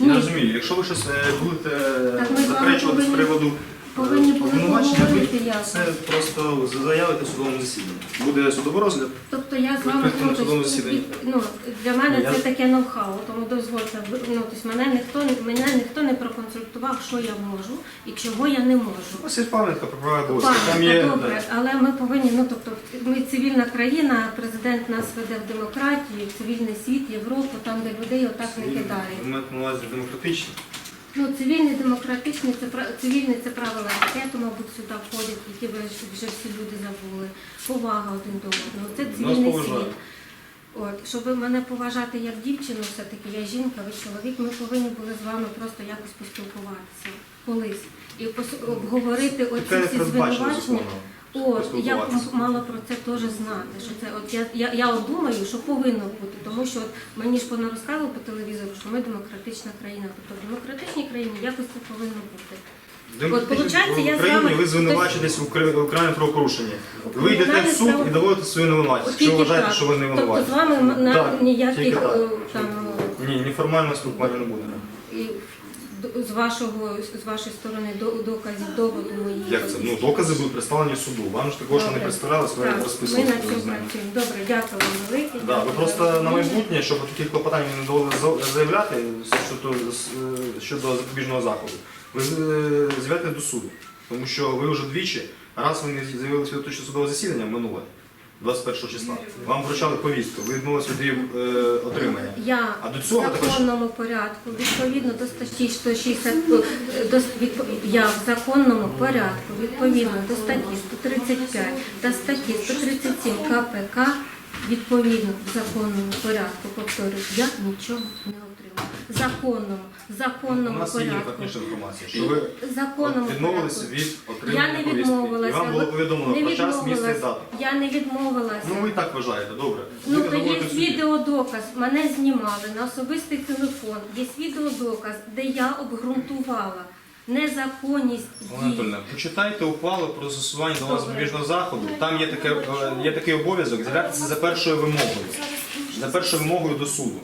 Я розумію, якщо ви щось е, будете Так ми з вами заперечувати з повинні- приводу повинні е, були поговорити ви ясно. це просто заявите в судовому засіданні. Буде судовий розгляд. Тобто я з вами Відкритому ну, судовому засіданні. для мене я це ж- таке ноу-хау, тому дозвольте. ви- Ну, тобто мене ніхто не- мене ніхто не проконсультував, що я можу і чого я не можу. Вас є пам'ятка про права гостя. Там є добре, але ми повинні, ну тобто, ми цивільна країна, президент нас веде в демократію, в цивільний світ, Європу, там, де людей отак не кидають. Ви маєте на увазі демократичні. Ну, цивільний демократичний це пра- це правила етикету, мабуть, сюди входять, які ви вже всі люди забули. Повага один до одного. Це цивільний світ. От, щоб мене поважати як дівчину, все-таки я жінка, ви чоловік, ми повинні були з вами просто якось поспілкуватися колись і обговорити оці всі звинувачення. От, я б мала про це теж знати. Що це, от я, я, я от думаю, що повинно бути, тому що от мені ж понарозказували по телевізору, що ми демократична країна. Тобто в демократичній країні якось це повинно бути. Демократичні- получається, я в Україні вами- ви звинувачитесь в Україні правопорушенні. Ви йдете в суд і доводите свою невинуватість. От Якщо вважаєте, так. що ви не Тобто винуваті. з вами на ніяких е, там Ні, неформального спілкування не буде. і з вашого з вашої сторони доказів доводу моїх. Як це? Ну, докази будуть представлені суду. Вам ж такого, що не Добре. представлялось, ви Так, Ми розписували. над цим працюємо. Добре, дякую вам велике. Да, ви просто на майбутнє, щоб таких клопотань не довели заявляти щодо, е, щодо запобіжного заходу, ви е, з'являєте до суду. Тому що ви вже двічі, раз ви не з'явили святочне судове засідання минуле, 21 числа. Вам вручали повістку, ви відмовилися від її е, отримання. Я А до цього в також- законному порядку, відповідно до статті 160, е, до, відпо- я в законному порядку, відповідно до статті 135 та статті 137 КПК, відповідно в законному порядку, повторюю, я нічого не отримала. Законному, в У законному нас є порядку. інформація, що ви законному відмовилися порядку. від Я отримання не повістки. І відмовилася. вам було повідомлено не про час, місце і дату. Я не відмовилася. Ну ви і так вважаєте, добре. Ну, то є відеодоказ, мене знімали на особистий телефон. Є відеодоказ, де я обґрунтувала незаконність дій. Анатольовна, почитайте ухвалу про застосування до вас Добре. заходу. Там є таке е, є такий обов'язок з'являтися за першою вимогою. За першою вимогою до суду.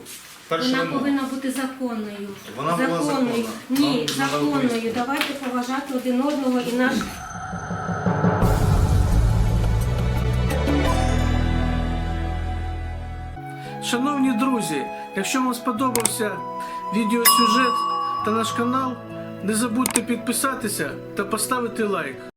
Перша Вона вимога. повинна бути законною. Вона була законною. законна. Ні, надали законною. Давайте поважати один одного і наш. Шановні друзі, якщо вам сподобався відеосюжет та наш канал, не забудьте підписатися та поставити лайк.